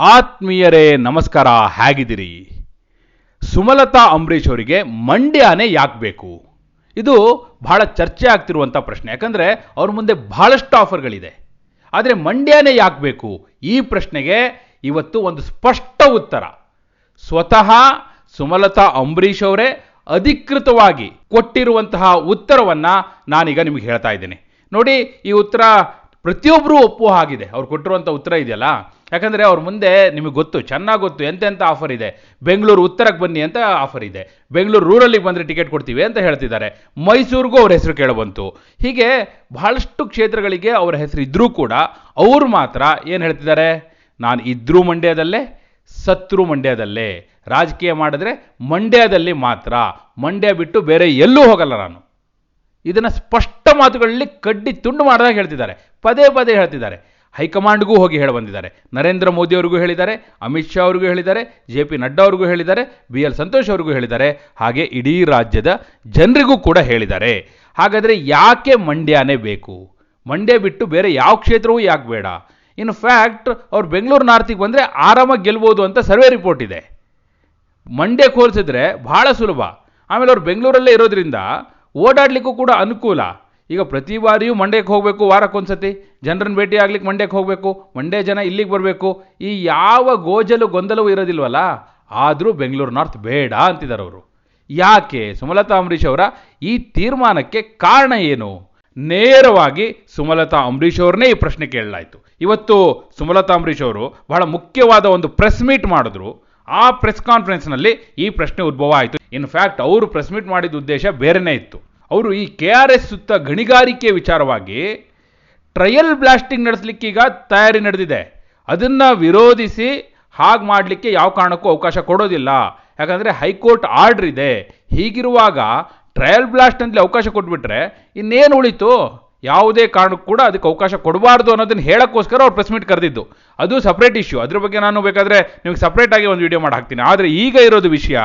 ಆತ್ಮೀಯರೇ, ನಮಸ್ಕಾರ, ಹೇಗಿದ್ದೀರಿ? ಸುಮಲತಾ ಅಂಬರೀಷ್ ಅವರಿಗೆ ಮಂಡ್ಯನೇ ಯಾಕೆ ಬೇಕು? ಇದು ಬಹಳ ಚರ್ಚೆ ಆಗ್ತಿರುವಂಥ ಪ್ರಶ್ನೆ. ಯಾಕಂದರೆ ಅವ್ರ ಮುಂದೆ ಬಹಳಷ್ಟು ಆಫರ್ಗಳಿದೆ. ಆದರೆ ಮಂಡ್ಯನೇ ಯಾಕೆ ಬೇಕು? ಈ ಪ್ರಶ್ನೆಗೆ ಇವತ್ತು ಒಂದು ಸ್ಪಷ್ಟ ಉತ್ತರ. ಸ್ವತಃ ಸುಮಲತಾ ಅಂಬರೀಷ್ ಅವರೇ ಅಧಿಕೃತವಾಗಿ ಕೊಟ್ಟಿರುವಂತಹ ಉತ್ತರವನ್ನು ನಾನೀಗ ನಿಮಗೆ ಹೇಳ್ತಾ ಇದ್ದೀನಿ. ನೋಡಿ, ಈ ಉತ್ತರ ಪ್ರತಿಯೊಬ್ಬರೂ ಒಪ್ಪುವ ಹಾಗಿದೆ. ಅವ್ರು ಕೊಟ್ಟಿರುವಂಥ ಉತ್ತರ ಇದೆಯಲ್ಲ? ಯಾಕಂದರೆ ಅವ್ರ ಮುಂದೆ ನಿಮಗೆ ಗೊತ್ತು, ಚೆನ್ನಾಗಿ ಗೊತ್ತು ಎಂತೆಂಥ ಆಫರ್ ಇದೆ. ಬೆಂಗಳೂರು ಉತ್ತರಕ್ಕೆ ಬನ್ನಿ ಅಂತ ಆಫರ್ ಇದೆ. ಬೆಂಗಳೂರು ರೂರಲ್ಲಿಗೆ ಬಂದರೆ ಟಿಕೆಟ್ ಕೊಡ್ತೀವಿ ಅಂತ ಹೇಳ್ತಿದ್ದಾರೆ. ಮೈಸೂರಿಗೂ ಅವ್ರ ಹೆಸರು ಕೇಳಬಂತು. ಹೀಗೆ ಬಹಳಷ್ಟು ಕ್ಷೇತ್ರಗಳಿಗೆ ಅವರ ಹೆಸರು ಇದ್ದರೂ ಕೂಡ ಅವರು ಮಾತ್ರ ಏನು ಹೇಳ್ತಿದ್ದಾರೆ? ನಾನು ಇದ್ರೂ ಮಂಡ್ಯದಲ್ಲೇ, ಸತ್ರು ಮಂಡ್ಯದಲ್ಲೇ. ರಾಜಕೀಯ ಮಾಡಿದ್ರೆ ಮಂಡ್ಯದಲ್ಲಿ ಮಾತ್ರ. ಮಂಡ್ಯ ಬಿಟ್ಟು ಬೇರೆ ಎಲ್ಲೂ ಹೋಗಲ್ಲ ನಾನು. ಇದನ್ನು ಸ್ಪಷ್ಟ ಮಾತುಗಳಲ್ಲಿ ಕಡ್ಡಿ ತುಂಡು ಮಾಡಿದಾಗ ಹೇಳ್ತಿದ್ದಾರೆ. ಪದೇ ಪದೇ ಹೇಳ್ತಿದ್ದಾರೆ. ಹೈಕಮಾಂಡ್ಗೂ ಹೋಗಿ ಹೇಳಿ ಬಂದಿದ್ದಾರೆ. ನರೇಂದ್ರ ಮೋದಿ ಅವರಿಗೂ ಹೇಳಿದ್ದಾರೆ, ಅಮಿತ್ ಶಾ ಅವರಿಗೂ ಹೇಳಿದ್ದಾರೆ, ಜೆ ಪಿ ನಡ್ಡಾ ಅವರಿಗೂ ಹೇಳಿದ್ದಾರೆ, ಬಿ ಎಲ್ ಸಂತೋಷ್ ಅವರಿಗೂ ಹೇಳಿದ್ದಾರೆ. ಹಾಗೆ ಇಡೀ ರಾಜ್ಯದ ಜನರಿಗೂ ಕೂಡ ಹೇಳಿದ್ದಾರೆ. ಹಾಗಾದರೆ ಯಾಕೆ ಮಂಡ್ಯನೇ ಬೇಕು? ಮಂಡ್ಯ ಬಿಟ್ಟು ಬೇರೆ ಯಾವ ಕ್ಷೇತ್ರವೂ ಯಾಕೆ ಬೇಡ? ಇನ್ ಫ್ಯಾಕ್ಟ್ ಅವ್ರು ಬೆಂಗಳೂರು ನಾರ್ತಿಗೆ ಬಂದರೆ ಆರಾಮಾಗಿ ಗೆಲ್ಬೋದು ಅಂತ ಸರ್ವೆ ರಿಪೋರ್ಟ್ ಇದೆ. ಮಂಡ್ಯಕ್ಕೆ ಹೋಲಿಸಿದ್ರೆ ಬಹಳ ಸುಲಭ. ಆಮೇಲೆ ಅವ್ರು ಬೆಂಗಳೂರಲ್ಲೇ ಇರೋದ್ರಿಂದ ಓಡಾಡಲಿಕ್ಕೂ ಕೂಡ ಅನುಕೂಲ. ಈಗ ಪ್ರತಿ ಬಾರಿಯೂ ಮಂಡ್ಯಕ್ಕೆ ಹೋಗಬೇಕು ವಾರಕ್ಕೊಂದ್ಸತಿ. ಜನರನ್ನ ಭೇಟಿ ಆಗ್ಲಿಕ್ಕೆ ಮಂಡ್ಯಕ್ಕೆ ಹೋಗಬೇಕು, ಮಂಡ್ಯ ಜನ ಇಲ್ಲಿಗೆ ಬರಬೇಕು, ಈ ಯಾವ ಗೋಜಲು ಗೊಂದಲವೂ ಇರೋದಿಲ್ವಲ್ಲ? ಆದರೂ ಬೆಂಗಳೂರು ನಾರ್ತ್ ಬೇಡ ಅಂತಿದ್ದಾರೆ ಅವರು. ಯಾಕೆ? ಸುಮಲತಾ ಅಂಬರೀಷ್ ಅವರ ಈ ತೀರ್ಮಾನಕ್ಕೆ ಕಾರಣ ಏನು? ನೇರವಾಗಿ ಸುಮಲತಾ ಅಂಬರೀಷ್ ಅವ್ರನ್ನೇ ಈ ಪ್ರಶ್ನೆ ಕೇಳಲಾಯಿತು. ಇವತ್ತು ಸುಮಲತಾ ಅಂಬರೀಷ್ ಅವರು ಬಹಳ ಮುಖ್ಯವಾದ ಒಂದು ಪ್ರೆಸ್ ಮೀಟ್ ಮಾಡಿದ್ರು. ಆ ಪ್ರೆಸ್ ಕಾನ್ಫರೆನ್ಸ್ನಲ್ಲಿ ಈ ಪ್ರಶ್ನೆ ಉದ್ಭವ ಆಯಿತು. ಇನ್ಫ್ಯಾಕ್ಟ್ ಅವರು ಪ್ರೆಸ್ ಮೀಟ್ ಮಾಡಿದ ಉದ್ದೇಶ ಬೇರೆನೇ ಇತ್ತು. ಅವರು ಈ ಕೆ ಆರ್ ಎಸ್ ಸುತ್ತ ಗಣಿಗಾರಿಕೆ ವಿಚಾರವಾಗಿ ಟ್ರಯಲ್ ಬ್ಲಾಸ್ಟಿಂಗ್ ನಡೆಸಲಿಕ್ಕೆ ಈಗ ತಯಾರಿ ನಡೆದಿದೆ. ಅದನ್ನು ವಿರೋಧಿಸಿ ಹಾಗೆ ಮಾಡಲಿಕ್ಕೆ ಯಾವ ಕಾರಣಕ್ಕೂ ಅವಕಾಶ ಕೊಡೋದಿಲ್ಲ. ಯಾಕಂದರೆ ಹೈಕೋರ್ಟ್ ಆರ್ಡ್ರ್ ಇದೆ. ಹೀಗಿರುವಾಗ ಟ್ರಯಲ್ ಬ್ಲಾಸ್ಟ್ ಅಂತಲೇ ಅವಕಾಶ ಕೊಟ್ಬಿಟ್ರೆ ಇನ್ನೇನು ಉಳಿತು? ಯಾವುದೇ ಕಾರಣಕ್ಕೂ ಕೂಡ ಅದಕ್ಕೆ ಅವಕಾಶ ಕೊಡಬಾರ್ದು ಅನ್ನೋದನ್ನು ಹೇಳೋಕ್ಕೋಸ್ಕರ ಅವ್ರು ಪ್ರೆಸ್ ಮೀಟ್ ಕರೆದಿದ್ದು. ಅದು ಸಪ್ರೇಟ್ ಇಶ್ಯೂ ಅದ್ರ ಬಗ್ಗೆ ನಾನು ಬೇಕಾದರೆ ನಿಮಗೆ ಸಪ್ರೇಟಾಗಿ ಒಂದು ವಿಡಿಯೋ ಮಾಡಿ ಹಾಕ್ತೀನಿ ಆದರೆ ಈಗ ಇರೋದು ವಿಷಯ,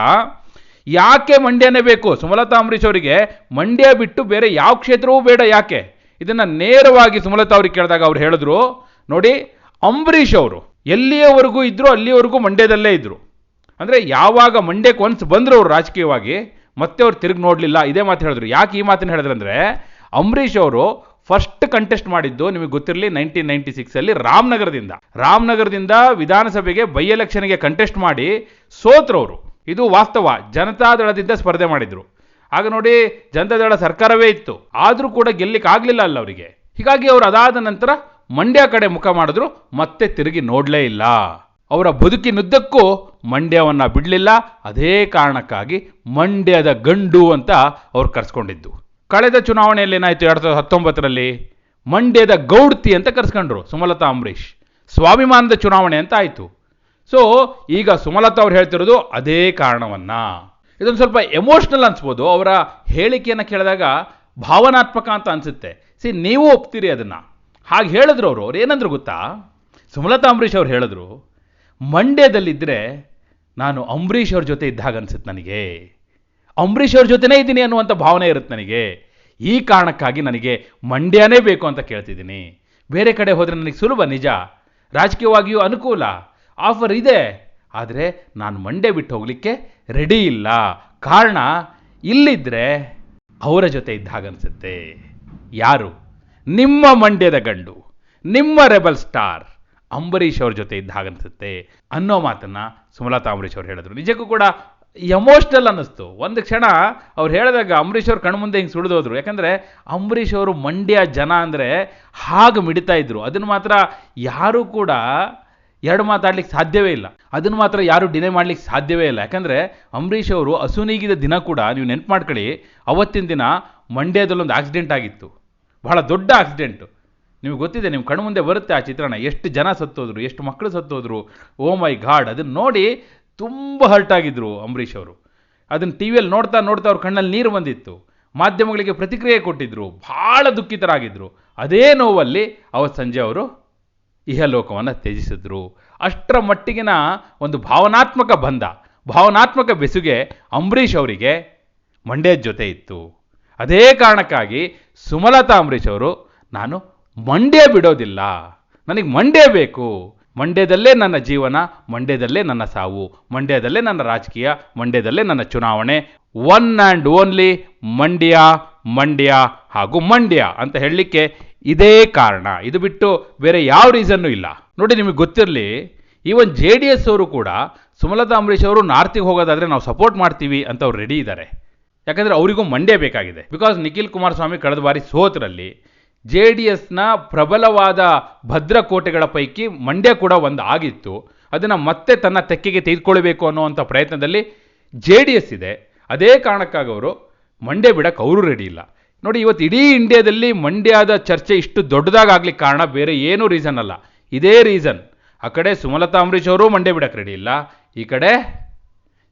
ಯಾಕೆ ಮಂಡ್ಯನೇ ಬೇಕು? ಸುಮಲತಾ ಅಂಬರೀಷ್ ಅವರಿಗೆ ಮಂಡ್ಯ ಬಿಟ್ಟು ಬೇರೆ ಯಾವ ಕ್ಷೇತ್ರವೂ ಬೇಡ ಯಾಕೆ? ಇದನ್ನು ನೇರವಾಗಿ ಸುಮಲತಾ ಅವ್ರಿಗೆ ಕೇಳಿದಾಗ ಅವ್ರು ಹೇಳಿದ್ರು, ನೋಡಿ, ಅಂಬರೀಷ್ ಅವರು ಎಲ್ಲಿಯವರೆಗೂ ಇದ್ದರು ಅಲ್ಲಿಯವರೆಗೂ ಮಂಡ್ಯದಲ್ಲೇ ಇದ್ದರು ಅಂದರೆ ಯಾವಾಗ ಮಂಡ್ಯಕ್ಕೆ ಒನ್ಸ್ ಬಂದರು ಅವರು ರಾಜಕೀಯವಾಗಿ, ಮತ್ತೆ ಅವ್ರು ತಿರುಗಿ ನೋಡಲಿಲ್ಲ, ಇದೇ ಮಾತು ಹೇಳಿದ್ರು. ಯಾಕೆ ಈ ಮಾತನ್ನು ಹೇಳಿದ್ರಂದ್ರೆ ಅಂಬರೀಷ್ ಅವರು ಫಸ್ಟ್ ಕಂಟೆಸ್ಟ್ ಮಾಡಿದ್ದು ನಿಮಗೆ ಗೊತ್ತಿರಲಿ ನೈನ್ಟೀನ್ ನೈನ್ಟಿ ಸಿಕ್ಸಲ್ಲಿ ರಾಮನಗರದಿಂದ. ರಾಮನಗರದಿಂದ ವಿಧಾನಸಭೆಗೆ ಬೈ ಎಲೆಕ್ಷನ್ಗೆ ಕಂಟೆಸ್ಟ್ ಮಾಡಿ ಸೋತ್ರವರು ಇದು ವಾಸ್ತವ. ಜನತಾದಳದಿಂದ ಸ್ಪರ್ಧೆ ಮಾಡಿದ್ರು. ಆಗ ನೋಡಿ ಜನತಾದಳ ಸರ್ಕಾರವೇ ಇತ್ತು. ಆದರೂ ಕೂಡ ಗೆಲ್ಲಿಕ್ಕಾಗಲಿಲ್ಲ ಅಲ್ಲ ಅವರಿಗೆ. ಹೀಗಾಗಿ ಅವರು ಅದಾದ ನಂತರ ಮಂಡ್ಯ ಕಡೆ ಮುಖ ಮಾಡಿದ್ರು, ಮತ್ತೆ ತಿರುಗಿ ನೋಡಲೇ ಇಲ್ಲ. ಅವರ ಬದುಕಿನುದ್ದಕ್ಕೂ ಮಂಡ್ಯವನ್ನ ಬಿಡಲಿಲ್ಲ. ಅದೇ ಕಾರಣಕ್ಕಾಗಿ ಮಂಡ್ಯದ ಗಂಡು ಅಂತ ಅವ್ರು ಕರೆಸ್ಕೊಂಡಿದ್ದು. ಕಳೆದ ಚುನಾವಣೆಯಲ್ಲಿ ಏನಾಯಿತು ಎರಡು ಸಾವಿರದ ಹತ್ತೊಂಬತ್ತರಲ್ಲಿ? ಮಂಡ್ಯದ ಗೌಡ್ತಿ ಅಂತ ಕರೆಸ್ಕೊಂಡ್ರು, ಸುಮಲತಾ ಅಂಬರೀಷ್. ಸ್ವಾಭಿಮಾನದ ಚುನಾವಣೆ ಅಂತ ಆಯಿತು. ಸೊ ಈಗ ಸುಮಲತಾ ಅವ್ರು ಹೇಳ್ತಿರೋದು ಅದೇ ಕಾರಣವನ್ನ. ಇದೊಂದು ಸ್ವಲ್ಪ ಎಮೋಷ್ನಲ್ ಅನ್ಸ್ಬೋದು. ಅವರ ಹೇಳಿಕೆಯನ್ನು ಕೇಳಿದಾಗ ಭಾವನಾತ್ಮಕ ಅಂತ ಅನಿಸುತ್ತೆ. ಸಿ ನೀವು ಒಪ್ತೀರಿ ಅದನ್ನು. ಹಾಗೆ ಹೇಳಿದ್ರು ಅವರು. ಅವ್ರು ಏನಂದ್ರು ಗೊತ್ತಾ? ಸುಮಲತಾ ಅಂಬರೀಷ್ ಅವ್ರು ಹೇಳಿದ್ರು ಮಂಡ್ಯದಲ್ಲಿದ್ದರೆ ನಾನು ಅಂಬರೀಷ್ ಅವ್ರ ಜೊತೆ ಇದ್ದಾಗ ಅನಿಸುತ್ತೆ ನನಗೆ. ಅಂಬರೀಷ್ ಅವ್ರ ಜೊತೆನೇ ಇದ್ದೀನಿ ಅನ್ನುವಂಥ ಭಾವನೆ ಇರುತ್ತೆ ನನಗೆ. ಈ ಕಾರಣಕ್ಕಾಗಿ ನನಗೆ ಮಂಡ್ಯನೇ ಬೇಕು ಅಂತ ಕೇಳ್ತಿದ್ದೀನಿ. ಬೇರೆ ಕಡೆ ಹೋದರೆ ನನಗೆ ಸುಲಭ, ನಿಜ. ರಾಜಕೀಯವಾಗಿಯೂ ಅನುಕೂಲ. ಆಫರ್ ಇದೆ. ಆದರೆ ನಾನು ಮಂಡ್ಯ ಬಿಟ್ಟು ಹೋಗಲಿಕ್ಕೆ ರೆಡಿ ಇಲ್ಲ. ಕಾರಣ ಇಲ್ಲಿದ್ದರೆ ಅವರ ಜೊತೆ ಇದ್ದಾಗ ಅನಿಸುತ್ತೆ. ಯಾರು? ನಿಮ್ಮ ಮಂಡ್ಯದ ಗಂಡು, ನಿಮ್ಮ ರೆಬಲ್ ಸ್ಟಾರ್ ಅಂಬರೀಷ್ ಅವ್ರ ಜೊತೆ ಇದ್ದ ಹಾಗನ್ಸುತ್ತೆ ಅನ್ನೋ ಮಾತನ್ನು ಸುಮಲತಾ ಅಂಬರೀಷ್ ಅವ್ರು ಹೇಳಿದ್ರು. ನಿಜಕ್ಕೂ ಕೂಡ ಎಮೋಷ್ನಲ್ ಅನ್ನಿಸ್ತು. ಒಂದು ಕ್ಷಣ ಅವ್ರು ಹೇಳಿದಾಗ ಅಂಬರೀಷ್ ಅವ್ರ ಕಣ್ಮುಂದೆ ಹಿಂಗೆ ಸುಳಿದೋದ್ರು ಯಾಕಂದರೆ ಅಂಬರೀಷ್ ಅವರು ಮಂಡ್ಯ ಜನ ಅಂದರೆ ಹಾಗೆ ಮಿಡಿತಾ ಇದ್ರು. ಅದನ್ನು ಮಾತ್ರ ಯಾರೂ ಕೂಡ ಎರಡು ಮಾತಾಡ್ಲಿಕ್ಕೆ ಸಾಧ್ಯವೇ ಇಲ್ಲ. ಅದನ್ನು ಮಾತ್ರ ಯಾರು ಡಿನೈ ಮಾಡ್ಲಿಕ್ಕೆ ಸಾಧ್ಯವೇ ಇಲ್ಲ. ಯಾಕಂದರೆ ಅಂಬರೀಷ್ ಅವರು ಅಸುನೀಗಿದ ದಿನ ಕೂಡ ನೀವು ನೆನ್ಪು ಮಾಡ್ಕೊಳ್ಳಿ, ಅವತ್ತಿನ ದಿನ ಮಂಡ್ಯದಲ್ಲೊಂದು ಆಕ್ಸಿಡೆಂಟ್ ಆಗಿತ್ತು. ಬಹಳ ದೊಡ್ಡ ಆಕ್ಸಿಡೆಂಟು ನಿಮಗೆ ಗೊತ್ತಿದೆ, ನಿಮ್ಮ ಕಣ್ಣು ಮುಂದೆ ಬರುತ್ತೆ ಆ ಚಿತ್ರಣ. ಎಷ್ಟು ಜನ ಸತ್ತೋದ್ರು, ಎಷ್ಟು ಮಕ್ಕಳು ಸತ್ತೋದ್ರು, ಓ ಮೈ ಗಾಡ್, ಅದನ್ನು ನೋಡಿ ತುಂಬ ಹರ್ಟ್ ಆಗಿದ್ರು ಅಂಬರೀಷ್ ಅವರು. ಅದನ್ನು ಟಿ ವಿಯಲ್ಲಿ ನೋಡ್ತಾ ನೋಡ್ತಾ ಅವ್ರ ಕಣ್ಣಲ್ಲಿ ನೀರು ಬಂದಿತ್ತು. ಮಾಧ್ಯಮಗಳಿಗೆ ಪ್ರತಿಕ್ರಿಯೆ ಕೊಟ್ಟಿದ್ರು. ಭಾಳ ದುಃಖಿತರಾಗಿದ್ದರು ಅದೇ ನೋವಲ್ಲಿ ಅವತ್ತು ಸಂಜೆ ಅವರು ಇಹಲೋಕವನ್ನು ತ್ಯಜಿಸಿದ್ರು. ಅಷ್ಟರ ಮಟ್ಟಿಗಿನ ಒಂದು ಭಾವನಾತ್ಮಕ ಬಂಧ ಭಾವನಾತ್ಮಕ ಬೆಸುಗೆ ಅಂಬರೀಷ್ ಅವರಿಗೆ ಮಂಡ್ಯದ ಜೊತೆ ಇತ್ತು. ಅದೇ ಕಾರಣಕ್ಕಾಗಿ ಸುಮಲತಾ ಅಂಬರೀಷ್ ಅವರು, ನಾನು ಮಂಡ್ಯ ಬಿಡೋದಿಲ್ಲ. ನನಗೆ ಮಂಡ್ಯ ಬೇಕು. ಮಂಡ್ಯದಲ್ಲೇ ನನ್ನ ಜೀವನ, ಮಂಡ್ಯದಲ್ಲೇ ನನ್ನ ಸಾವು, ಮಂಡ್ಯದಲ್ಲೇ ನನ್ನ ರಾಜಕೀಯ, ಮಂಡ್ಯದಲ್ಲೇ ನನ್ನ ಚುನಾವಣೆ. One and only Mandya Mandya ಹಾಗೂ ಮಂಡ್ಯ ಅಂತ ಹೇಳಲಿಕ್ಕೆ ಇದೇ ಕಾರಣ. ಇದು ಬಿಟ್ಟು ಬೇರೆ ಯಾವ ರೀಸನ್ನು ಇಲ್ಲ. ನೋಡಿ, ನಿಮಗೆ ಗೊತ್ತಿರಲಿ, ಈವನ್ ಜೆ ಡಿ ಎಸ್ ಅವರು ಕೂಡ ಸುಮಲತಾ ಅಂಬರೀಷ್ ಅವರು ನಾರ್ತಿಗೆ ಹೋಗೋದಾದರೆ ನಾವು ಸಪೋರ್ಟ್ ಮಾಡ್ತೀವಿ ಅಂತ ಅವ್ರು ರೆಡಿ ಇದ್ದಾರೆ ಯಾಕಂದರೆ ಅವರಿಗೂ ಮಂಡ್ಯ ಬೇಕಾಗಿದೆ. ಬಿಕಾಸ್ ನಿಖಿಲ್ ಕುಮಾರಸ್ವಾಮಿ ಕಳೆದ ಬಾರಿ ಸೋತರಲ್ಲಿ ಜೆ ಡಿ ಎಸ್ನ ಪ್ರಬಲವಾದ ಭದ್ರಕೋಟೆಗಳ ಪೈಕಿ ಮಂಡ್ಯ ಕೂಡ ಒಂದು ಆಗಿತ್ತು. ಅದನ್ನು ಮತ್ತೆ ತನ್ನ ತೆಕ್ಕೆಗೆ ತೆಗೆದುಕೊಳ್ಬೇಕು ಅನ್ನುವಂಥ ಪ್ರಯತ್ನದಲ್ಲಿ ಜೆ ಡಿ ಎಸ್ ಇದೆ. ಅದೇ ಕಾರಣಕ್ಕಾಗಿ ಅವರು ಮಂಡ್ಯ ಬಿಡಕ್ಕೆ ಅವರು ರೆಡಿ ಇಲ್ಲ. ನೋಡಿ, ಇವತ್ತು ಇಡೀ ಇಂಡಿಯಾದಲ್ಲಿ ಮಂಡ್ಯದ ಚರ್ಚೆ ಇಷ್ಟು ದೊಡ್ಡದಾಗಲಿಕ್ಕೆ ಕಾರಣ ಬೇರೆ ಏನೂ ರೀಸನ್ ಅಲ್ಲ. ಇದೇ ರೀಸನ್ ಆ ಕಡೆ ಸುಮಲತಾ ಅಂಬರೀಷ್ ಅವರು ಮಂಡ್ಯ ಬಿಡಕ್ಕೆ ರೆಡಿ ಇಲ್ಲ. ಈ ಕಡೆ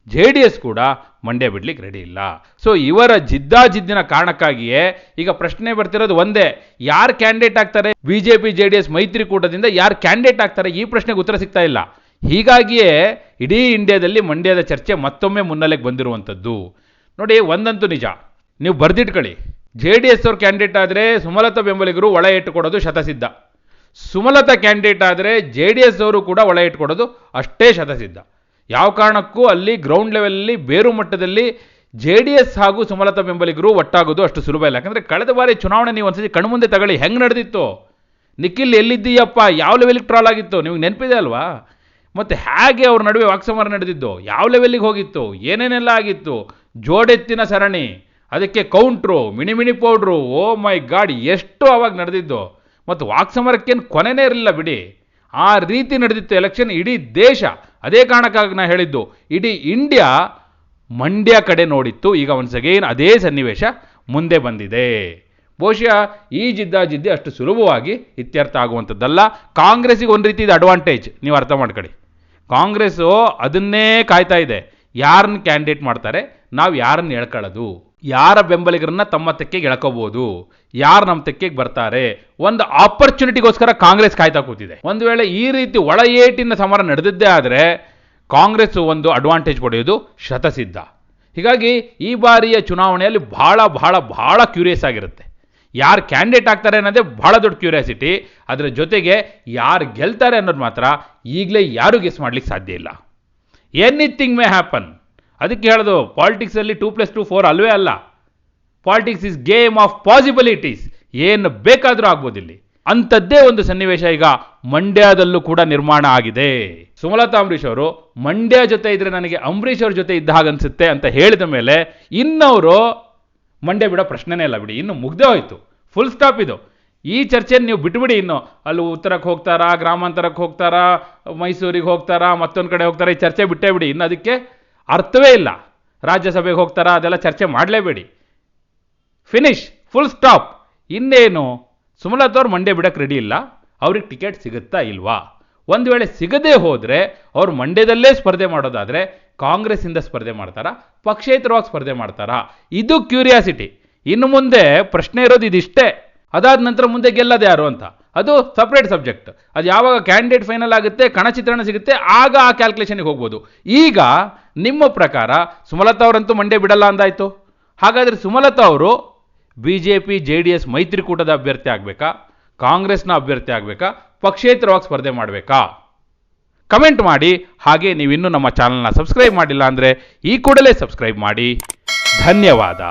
ಜೆ ಡಿ ಎಸ್ ಕೂಡ ಮಂಡ್ಯ ಬಿಡ್ಲಿಕ್ಕೆ ರೆಡಿ ಇಲ್ಲ. ಸೊ ಇವರ ಜಿದ್ದಾಜಿದ್ದಿನ ಕಾರಣಕ್ಕಾಗಿಯೇ ಈಗ ಪ್ರಶ್ನೆ ಬರ್ತಿರೋದು ಒಂದೇ. ಯಾರು ಕ್ಯಾಂಡಿಡೇಟ್ ಆಗ್ತಾರೆ? B J P, J D S ಮೈತ್ರಿಕೂಟದಿಂದ ಯಾರು ಕ್ಯಾಂಡಿಡೇಟ್ ಆಗ್ತಾರೆ? ಈ ಪ್ರಶ್ನೆಗೆ ಉತ್ತರ ಸಿಗ್ತಾ ಇಲ್ಲ. ಹೀಗಾಗಿಯೇ ಇಡೀ ಇಂಡಿಯಾದಲ್ಲಿ ಮಂಡ್ಯದ ಚರ್ಚೆ ಮತ್ತೊಮ್ಮೆ ಮುನ್ನೆಲೆಗೆ ಬಂದಿರುವಂಥದ್ದು. ನೋಡಿ, ಒಂದಂತೂ ನಿಜ. ನೀವು ಬರ್ದಿಟ್ಕೊಳ್ಳಿ. ಜೆ ಡಿ ಎಸ್ ಅವ್ರ ಕ್ಯಾಂಡಿಡೇಟ್ ಆದರೆ ಸುಮಲತಾ ಬೆಂಬಲಿಗರು ಒಳ ಇಟ್ಟುಕೊಡೋದು ಶತಸಿದ್ಧ. ಸುಮಲತಾ ಕ್ಯಾಂಡಿಡೇಟ್ ಆದರೆ ಜೆ ಡಿ ಎಸ್ ಅವರು ಕೂಡ ಒಳ ಇಟ್ಕೊಡೋದು ಅಷ್ಟೇ ಶತಸಿದ್ಧ. ಯಾವ ಕಾರಣಕ್ಕೂ ಅಲ್ಲಿ ಗ್ರೌಂಡ್ ಲೆವೆಲಲ್ಲಿ ಬೇರು ಮಟ್ಟದಲ್ಲಿ ಜೆ ಡಿ ಎಸ್ ಹಾಗೂ ಸುಮಲತಾ ಬೆಂಬಲಿಗರು ಒಟ್ಟಾಗೋದು ಅಷ್ಟು ಸುಲಭ ಇಲ್ಲ. ಯಾಕಂದರೆ ಕಳೆದ ಬಾರಿ ಚುನಾವಣೆ ನೀವು ಒಂದ್ಸತಿ ಕಣ್ಮುಂದೆ ತಗೊಳ್ಳಿ, ಹೆಂಗೆ ನಡೆದಿತ್ತು? ನಿಖಿಲ್ ಎಲ್ಲಿದ್ದೀಯಪ್ಪ? ಯಾವ ಲೆವೆಲ್ಗೆ ಟ್ರಾಲ್ ಆಗಿತ್ತು? ನಿಮಗೆ ನೆನಪಿದೆ ಅಲ್ವಾ? ಮತ್ತು ಹೇಗೆ ಅವ್ರ ನಡುವೆ ವಾಕ್ಸಮರ ನಡೆದಿದ್ದು? ಯಾವ ಲೆವೆಲ್ಲಿಗೆ ಹೋಗಿತ್ತು? ಏನೇನೆಲ್ಲ ಆಗಿತ್ತು? ಜೋಡೆತ್ತಿನ ಸರಣಿ. ಅದಕ್ಕೆ counter mini powder oh my god ಎಷ್ಟು ಅವಾಗ ನಡೆದಿದ್ದು. ಮತ್ತು ವಾಕ್ಸಮರಕ್ಕೇನು ಕೊನೆನೇ ಇರಲಿಲ್ಲ ಬಿಡಿ. ಆ ರೀತಿ ನಡೆದಿತ್ತು ಎಲೆಕ್ಷನ್ ಇಡೀ ದೇಶ. ಅದೇ ಕಾರಣಕ್ಕಾಗಿ ನಾ ಹೇಳಿದ್ದು, ಇಡೀ ಇಂಡಿಯಾ ಮಂಡ್ಯ ಕಡೆ ನೋಡಿತ್ತು. ಈಗ ಒನ್ಸ್ ಅಗೇನ್ ಅದೇ ಸನ್ನಿವೇಶ ಮುಂದೆ ಬಂದಿದೆ. ಬಹುಶಃ ಈ ಜಿದ್ದಾಜಿದ್ದಿ ಅಷ್ಟು ಸುಲಭವಾಗಿ ಇತ್ಯರ್ಥ ಆಗುವಂಥದ್ದಲ್ಲ. ಕಾಂಗ್ರೆಸ್ಸಿಗೆ ಒಂದು ರೀತಿ ಇದು ಅಡ್ವಾಂಟೇಜ್ ನೀವು ಅರ್ಥ ಮಾಡ್ಕೊಳ್ಳಿ. ಕಾಂಗ್ರೆಸ್ಸು ಅದನ್ನೇ ಕಾಯ್ತಾ ಇದೆ. ಯಾರನ್ನ ಕ್ಯಾಂಡಿಡೇಟ್ ಮಾಡ್ತಾರೆ, ನಾವು ಯಾರನ್ನ ಎಳ್ಕೊಳ್ಳೋದು ಯಾರ ಬೆಂಬಲಿಗರನ್ನ ತಮ್ಮ ತೆಕ್ಕೆಗೆ ಎಳ್ಕೋಬಹುದು ಯಾರು ನಮ್ಮ ತೆಕ್ಕೆಗೆ ಬರ್ತಾರೆ? ಒಂದು ಆಪರ್ಚುನಿಟಿಗೋಸ್ಕರ ಕಾಂಗ್ರೆಸ್ ಕಾಯ್ತಾ ಕೂತಿದೆ. ಒಂದು ವೇಳೆ ಈ ರೀತಿ ಒಳ ಏಟಿನ ಸಮರ ನಡೆದಿದ್ದೇ ಆದರೆ ಕಾಂಗ್ರೆಸ್ ಒಂದು ಅಡ್ವಾಂಟೇಜ್ ಪಡೆಯೋದು ಶತಸಿದ್ಧ. ಹೀಗಾಗಿ ಈ ಬಾರಿಯ ಚುನಾವಣೆಯಲ್ಲಿ ಬಹಳ ಬಹಳ ಬಹಳ ಕ್ಯೂರಿಯಸ್ ಆಗಿರುತ್ತೆ. ಯಾರು ಕ್ಯಾಂಡಿಡೇಟ್ ಆಗ್ತಾರೆ ಅನ್ನೋದೇ ಬಹಳ ದೊಡ್ಡ ಕ್ಯೂರಿಯಾಸಿಟಿ ಅದರ ಜೊತೆಗೆ ಯಾರು ಗೆಲ್ತಾರೆ ಅನ್ನೋದು ಮಾತ್ರ ಈಗಲೇ ಯಾರು ಗೆಸ್ ಮಾಡ್ಲಿಕ್ಕೆ ಸಾಧ್ಯ ಇಲ್ಲ. ಎನಿಥಿಂಗ್ ಮೇ ಹ್ಯಾಪನ್ ಅದಕ್ಕೆ ಹೇಳೋದು ಪಾಲಿಟಿಕ್ಸಲ್ಲಿ ಟೂ ಪ್ಲಸ್ ಟು ಫೋರ್ ಅಲ್ವೇ ಅಲ್ಲ. Politics is game of possibilities ಏನು ಬೇಕಾದರೂ ಆಗ್ಬೋದು ಇಲ್ಲಿ. ಅಂಥದ್ದೇ ಒಂದು ಸನ್ನಿವೇಶ ಈಗ ಮಂಡ್ಯದಲ್ಲೂ ಕೂಡ ನಿರ್ಮಾಣ ಆಗಿದೆ. ಸುಮಲತಾ ಅಂಬರೀಷ್ ಅವರು, ಮಂಡ್ಯ ಜೊತೆ ಇದ್ರೆ ನನಗೆ ಅಂಬರೀಷ್ ಅವ್ರ ಜೊತೆ ಇದ್ದ ಹಾಗನ್ಸುತ್ತೆ ಅಂತ ಹೇಳಿದ ಮೇಲೆ ಇನ್ನವರು ಮಂಡ್ಯ ಬಿಡೋ ಪ್ರಶ್ನೆನೇ ಇಲ್ಲ ಬಿಡಿ, ಇನ್ನು ಮುಗ್ದೇ ಹೋಯ್ತು. ಫುಲ್ ಸ್ಟಾಪ್ ಇದು. ಈ ಚರ್ಚೆನ ನೀವು ಬಿಟ್ಬಿಡಿ ಇನ್ನು. ಅಲ್ಲಿ ಉತ್ತರಕ್ಕೆ ಹೋಗ್ತಾರಾ, ಗ್ರಾಮಾಂತರಕ್ಕೆ ಹೋಗ್ತಾರಾ, ಮೈಸೂರಿಗೆ ಹೋಗ್ತಾರಾ, ಮತ್ತೊಂದು ಕಡೆ ಹೋಗ್ತಾರಾ, ಈ ಚರ್ಚೆ ಬಿಟ್ಟೇ ಬಿಡಿ. ಇನ್ನು ಅದಕ್ಕೆ ಅರ್ಥವೇ ಇಲ್ಲ. ರಾಜ್ಯಸಭೆಗೆ ಹೋಗ್ತಾರಾ ಅದೆಲ್ಲ ಚರ್ಚೆ ಮಾಡಲೇಬೇಡಿ. ಫಿನಿಶ್ ಫುಲ್ ಸ್ಟಾಪ್ ಇನ್ನೇನು ಸುಮಲತಾವ್ರು ಮಂಡ್ಯ ಬಿಡಕ್ಕೆ ರೆಡಿ ಇಲ್ಲ. ಅವ್ರಿಗೆ ಟಿಕೆಟ್ ಸಿಗುತ್ತಾ ಇಲ್ವಾ? ಒಂದು ವೇಳೆ ಸಿಗದೇ ಹೋದರೆ ಅವ್ರು ಮಂಡ್ಯದಲ್ಲೇ ಸ್ಪರ್ಧೆ ಮಾಡೋದಾದರೆ ಕಾಂಗ್ರೆಸ್ಸಿಂದ ಸ್ಪರ್ಧೆ ಮಾಡ್ತಾರಾ? ಪಕ್ಷೇತರವಾಗಿ ಸ್ಪರ್ಧೆ ಮಾಡ್ತಾರಾ? ಇದು ಕ್ಯೂರಿಯಾಸಿಟಿ ಇನ್ನು ಮುಂದೆ ಪ್ರಶ್ನೆ ಇರೋದು ಇದಿಷ್ಟೇ. ಅದಾದ ನಂತರ ಮುಂದೆ ಗೆಲ್ಲದೆ ಯಾರು ಅಂತ? ಅದು ಸಪ್ರೇಟ್ ಸಬ್ಜೆಕ್ಟ್ ಅದು ಯಾವಾಗ ಕ್ಯಾಂಡಿಡೇಟ್ ಫೈನಲ್ ಆಗುತ್ತೆ, ಕಣಚಿತ್ರಣ ಸಿಗುತ್ತೆ, ಆಗ ಆ ಕ್ಯಾಲ್ಕುಲೇಷನ್ಗೆ ಹೋಗ್ಬೋದು. ಈಗ ನಿಮ್ಮ ಪ್ರಕಾರ ಸುಮಲತಾ ಅವರಂತೂ ಮಂಡ್ಯ ಬಿಡಲ್ಲ ಅಂದಾಯಿತು. ಹಾಗಾದರೆ ಸುಮಲತಾ ಅವರು B J P J D S ಮೈತ್ರಿಕೂಟದ ಅಭ್ಯರ್ಥಿ ಆಗಬೇಕಾ? ಕಾಂಗ್ರೆಸ್ನ ಅಭ್ಯರ್ಥಿ ಆಗಬೇಕಾ? ಪಕ್ಷೇತರವಾಗಿ ಸ್ಪರ್ಧೆ ಮಾಡಬೇಕಾ? ಕಮೆಂಟ್ ಮಾಡಿ. ಹಾಗೆ ನೀವಿನ್ನೂ ನಮ್ಮ ಚಾನಲ್ನ ಸಬ್ಸ್ಕ್ರೈಬ್ ಮಾಡಿಲ್ಲ ಅಂದರೆ ಈ ಕೂಡಲೇ ಸಬ್ಸ್ಕ್ರೈಬ್ ಮಾಡಿ. ಧನ್ಯವಾದ.